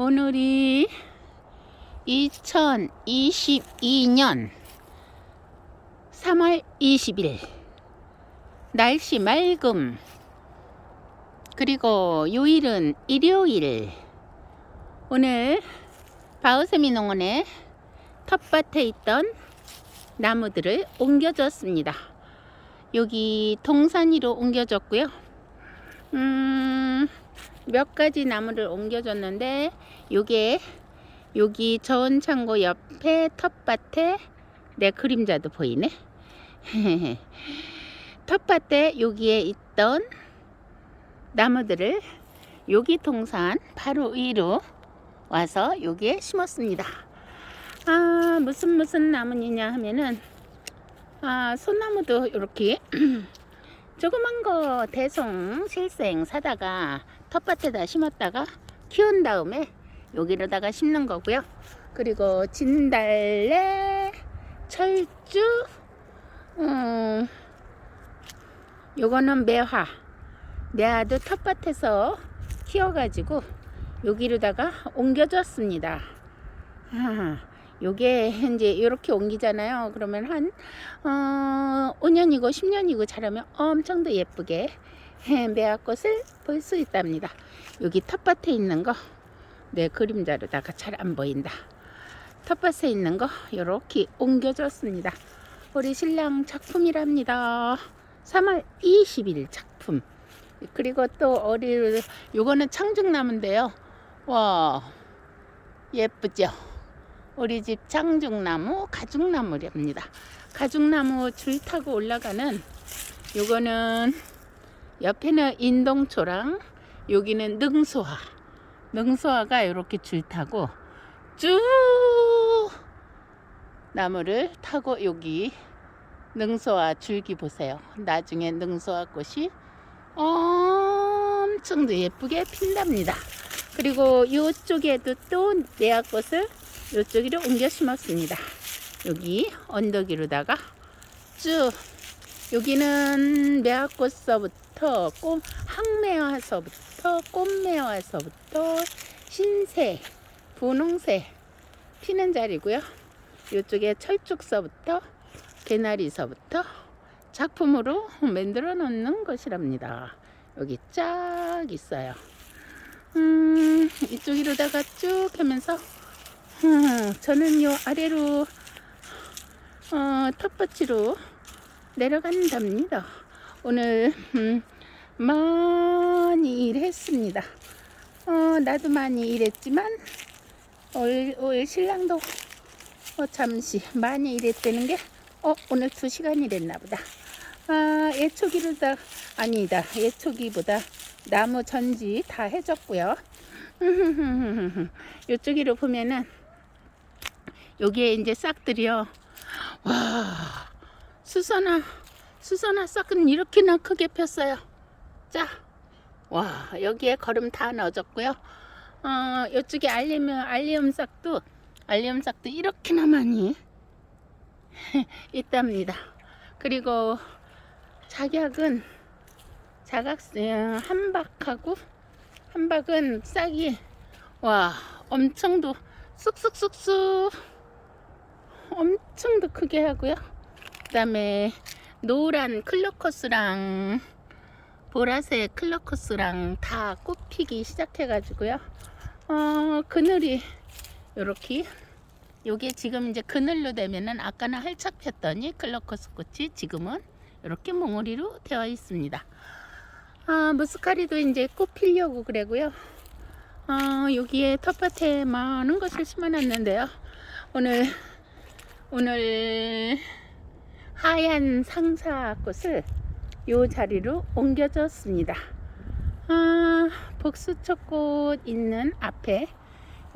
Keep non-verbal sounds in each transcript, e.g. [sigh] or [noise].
오늘이 2022년 3월 20일 날씨 맑음 그리고 요일은 일요일 오늘 바우세미 농원의 텃밭에 있던 나무들을 옮겨줬습니다. 여기 동산이로 옮겨줬고요. 음, 몇 가지 나무를 옮겨줬는데 요게 여기 저온 창고 옆에 텃밭에 내 그림자도 보이네. [laughs] 텃밭에 여기에 있던 나무들을 여기 동산 바로 위로 와서 여기에 심었습니다. 아 무슨 무슨 나무냐 하면은 아 소나무도 이렇게 [clears throat] 조그만 거 대송 실생 사다가 텃밭에다 심었다가 키운 다음에 여기로다가 심는 거고요. 그리고 진달래, 철쭉, 음, 요거는 매화. 매화도 텃밭에서 키워가지고 여기로다가 옮겨줬습니다. 아, 요게 이제 이렇게 옮기잖아요. 그러면 한 어, 5년이고 10년이고 자라면 엄청 더 예쁘게 매화꽃을 볼 수 있답니다. 여기 텃밭에 있는 거 내 그림자로다가 잘 안 보인다. 텃밭에 있는 거 이렇게 옮겨줬습니다. 우리 신랑 작품이랍니다. 3월 20일 작품. 그리고 또 어리 요거는 창중나무인데요. 와 예쁘죠? 우리 집 창중나무 가죽나무랍니다. 가죽나무 줄 타고 올라가는 요거는 옆에는 인동초랑 여기는 능소화. 능소화가 이렇게 줄 타고 쭉 나무를 타고 여기 능소화 줄기 보세요. 나중에 능소화 꽃이 엄청 도 예쁘게 핀답니다. 그리고 이쪽에도 또 내화꽃을 이쪽으로 옮겨 심었습니다. 여기 언덕이로다가 쭉 여기는 매화꽃서부터 꽃 항매화서부터 꽃매화서부터 흰새, 분홍새 피는 자리고요. 이쪽에 철쭉서부터 개나리서부터 작품으로 만들어 놓는 것이랍니다. 여기 쫙 있어요. 음, 이쪽으로다가 쭉 하면서 음, 저는 요 아래로 어, 텃밭으로 내려간답니다. 오늘 음, 많이 일했습니다. 어, 나도 많이 일했지만 올, 올 신랑도 어, 잠시 많이 일했다는 게 어, 오늘 두 시간 일했나 보다. 아, 예초기로다 아니다. 예초기보다 나무 전지 다 해줬고요. [laughs] 이쪽으로 보면은 여기에 이제 싹들이요. 와, 수선화, 수선화 싹은 이렇게나 크게 폈어요. 자, 와, 여기에 거름 다 넣어줬고요. 어, 이쪽에 알리움, 알리움 싹도, 알리움 싹도 이렇게나 많이 [laughs] 있답니다. 그리고 작약은, 자각, 어, 한박하고, 한박은 싹이, 와, 엄청도 쑥쑥쑥쑥 엄청 더 크게 하고요. 그 다음에 노란 클로커스랑 보라색 클로커스랑 다 꽃피기 시작해 가지고요. 어, 그늘이 요렇게 요게 지금 이제 그늘로 되면은 아까는 활짝 폈더니 클로커스 꽃이 지금은 이렇게 몽우리로 되어 있습니다. 아, 무스카리도 이제 꽃 피려고 그래고요. 어, 여기에 텃밭에 많은 것을 심어놨는데요. 오늘 오늘 하얀 상사꽃을 요 자리로 옮겨줬습니다. 아, 복수초꽃 있는 앞에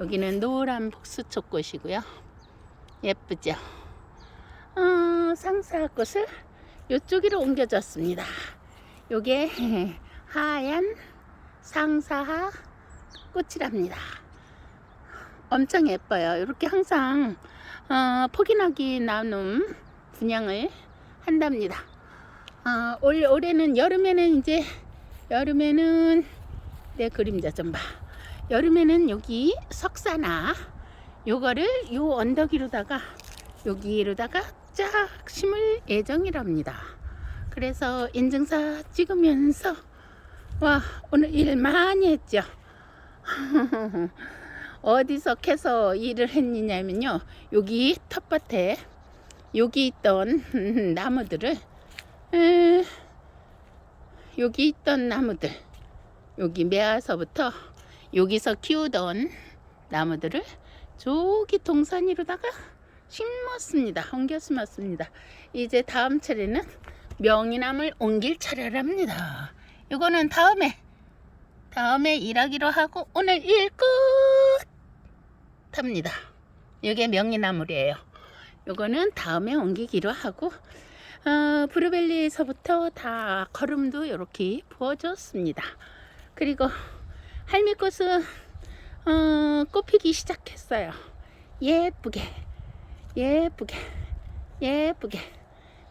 여기는 노란 복수초꽃이고요. 예쁘죠? 어, 상사꽃을 이쪽으로 옮겨줬습니다. 요게 [laughs] 하얀 상사하 꽃이랍니다. 엄청 예뻐요. 이렇게 항상 어, 포기나기 나눔 분양을 한답니다. 어, 올, 올해는 여름에는 이제 여름에는 내 그림자 좀 봐. 여름에는 여기 석사나 요거를 요 언덕 위로다가 여기로다가 쫙 심을 예정이랍니다. 그래서 인증사 찍으면서 와 오늘 일 많이 했죠. [laughs] 어디서 캐서 일을 했느냐면요. 여기 텃밭에 여기 있던 [laughs] 나무들을 에, 여기 있던 나무들 여기 매화서부터 여기서 키우던 나무들을 저기 동산이로다가 심었습니다. 옮겨 심었습니다. 이제 다음 차례는 명이나물 옮길 차례랍니다. 이거는 다음에 다음에 일하기로 하고 오늘 일 끝 합니다. 이게 명이나물이에요. 요거는 다음에 옮기기로 하고 어, 브루벨리에서부터 다 거름도 이렇게 부어줬습니다. 그리고 할미꽃은 어, 꽃피기 시작했어요. 예쁘게 예쁘게 예쁘게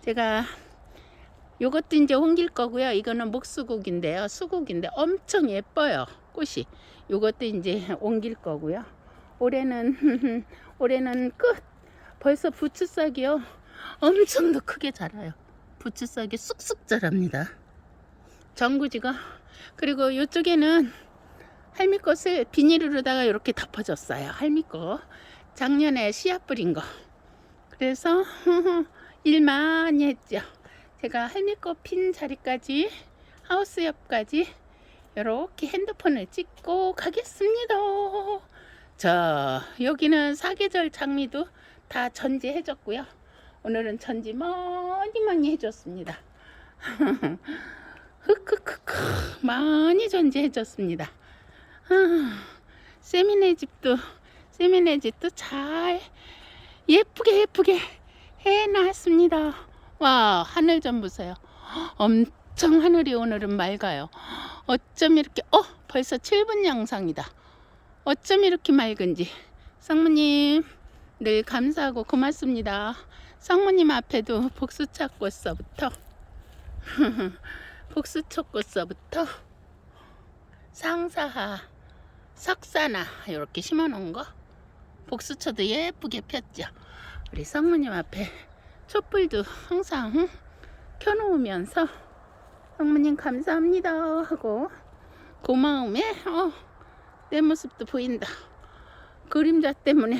제가 요것도 이제 옮길 거고요. 이거는 목수국인데요. 수국인데 엄청 예뻐요. 꽃이. 요것도 이제 옮길 거고요. 올해는 [laughs] 올해는 끝. 벌써 부추싹이요. 엄청 더 크게 자라요. 부추싹이 쑥쑥 자랍니다. 전구지가 그리고 이쪽에는 할미꽃을 비닐로다가 이렇게 덮어줬어요. 할미꽃. 작년에 씨앗 뿌린 거. 그래서 [laughs] 일 많이 했죠. 제가 할미꽃 핀 자리까지 하우스 옆까지 이렇게 핸드폰을 찍고 가겠습니다. 자, 여기는 사계절 장미도 다 전지해줬고요. 오늘은 전지 많이 많이 해줬습니다. [laughs] 흑흑흑흑 많이 전지해줬습니다. 아, 세미네 집도 세미네 집도 잘 예쁘게 예쁘게 해놨습니다. 와 하늘 좀 보세요. 엄청 하늘이 오늘은 맑아요. 어쩜 이렇게 어 벌써 7분 영상이다. 어쩜 이렇게 맑은지. 상무님 늘 감사하고 고맙습니다. 상무님 앞에도 복수차 꽃서부터. [laughs] 복수초 꽃서부터. 상사하 석사나 이렇게 심어 놓은 거? 복수초도 예쁘게 폈죠. 우리 성모님 앞에 촛불도 항상 켜놓으면서 성모님 감사합니다 하고 고마움에 어, 내 모습도 보인다. 그림자 때문에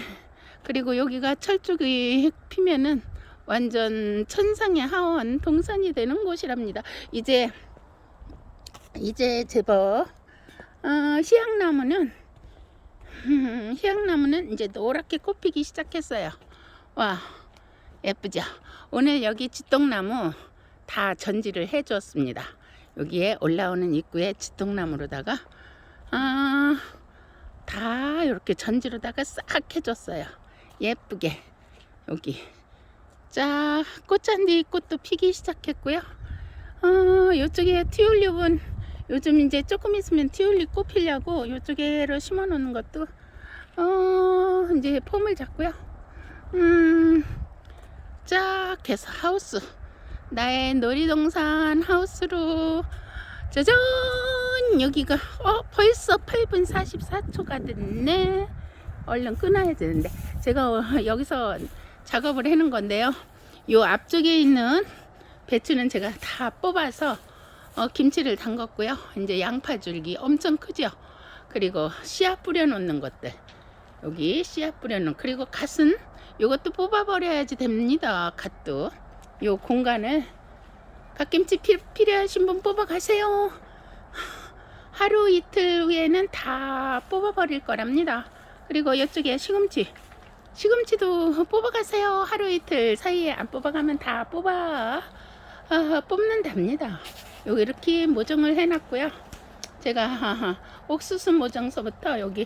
그리고 여기가 철쭉이 피면은 완전 천상의 하원 동산이 되는 곳이랍니다. 이제 이제 제법 어, 희양나무는 음, 희양나무는 이제 노랗게 꽃피기 시작했어요. 와 예쁘죠? 오늘 여기 지똥나무 다 전지를 해주었습니다. 여기에 올라오는 입구에 지똥나무로다가 아, 다 이렇게 전지로다가 싹 해줬어요. 예쁘게 여기 쫙 꽃잔디 꽃도 피기 시작했고요. 어, 이쪽에 티올립은 요즘 이제 조금 있으면 티올립 꽃 피려고 이쪽에로 심어 놓는 것도 어, 이제 폼을 잡고요. 음, 쫙 해서 하우스 나의 놀이동산 하우스로 짜잔 여기가 어 벌써 8분 44초가 됐네. 얼른 끊어야 되는데. 제가 어, [laughs] 여기서 작업을 해놓은 건데요. 요 앞쪽에 있는 배추는 제가 다 뽑아서 어, 김치를 담갔고요. 이제 양파 줄기 엄청 크죠? 그리고 씨앗 뿌려 놓는 것들. 여기 씨앗 뿌려 놓은 그리고 갓은 요것도 뽑아 버려야지 됩니다 갓도. 요 공간을 갓김치 피, 필요하신 분 뽑아 가세요 하루 이틀 후에는 다 뽑아 버릴 거랍니다 그리고 이쪽에 시금치 시금치도 뽑아가세요. 하루 이틀 사이에 안 뽑아가면 다 뽑아 아, 뽑는답니다. 여기 이렇게 모종을 해놨고요. 제가 하하, 옥수수 모종서부터 여기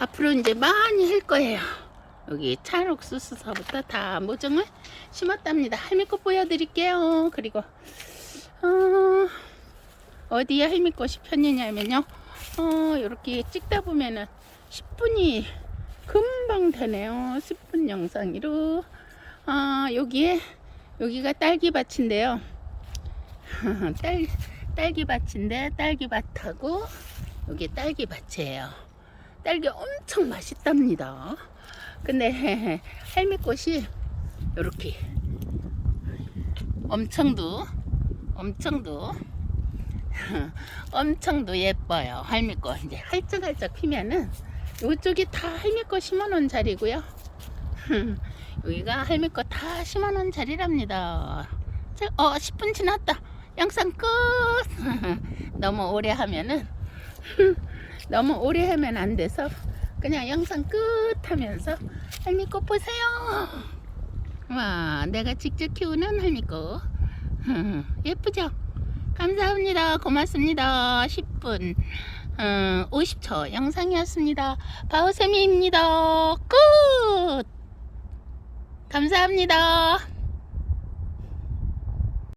앞으로 이제 많이 할 거예요. 여기 찬 옥수수서부터 다 모종을 심었답니다. 할미꽃 보여드릴게요. 그리고 어, 어디에 할미꽃이 폈느냐면요. 어, 이렇게 찍다 보면은 10분이 금방 되네요. 10분 영상으로. 아, 여기에, 여기가 딸기밭인데요. [laughs] 딸, 딸기밭인데, 딸기밭하고, 여기 딸기밭이에요. 딸기 엄청 맛있답니다. 근데 [laughs] 할미꽃이 이렇게 엄청도 엄청도 [laughs] 엄청도 예뻐요. 할미꽃 이제 활짝활짝 피면은 이쪽이 다 할미꽃 심어놓은 자리고요. [laughs] 여기가 할미꽃 다 심어놓은 자리랍니다. 자, 어 10분 지났다. 영상 끝. [laughs] 너무 오래 하면은 너무 오래 하면 안 돼서 그냥 영상 끝 하면서 할미꽃 보세요. 와, 내가 직접 키우는 할미꽃. 예쁘죠? 감사합니다. 고맙습니다. 10분 음, 50초 영상이었습니다. 바오세미입니다. 끝! 감사합니다.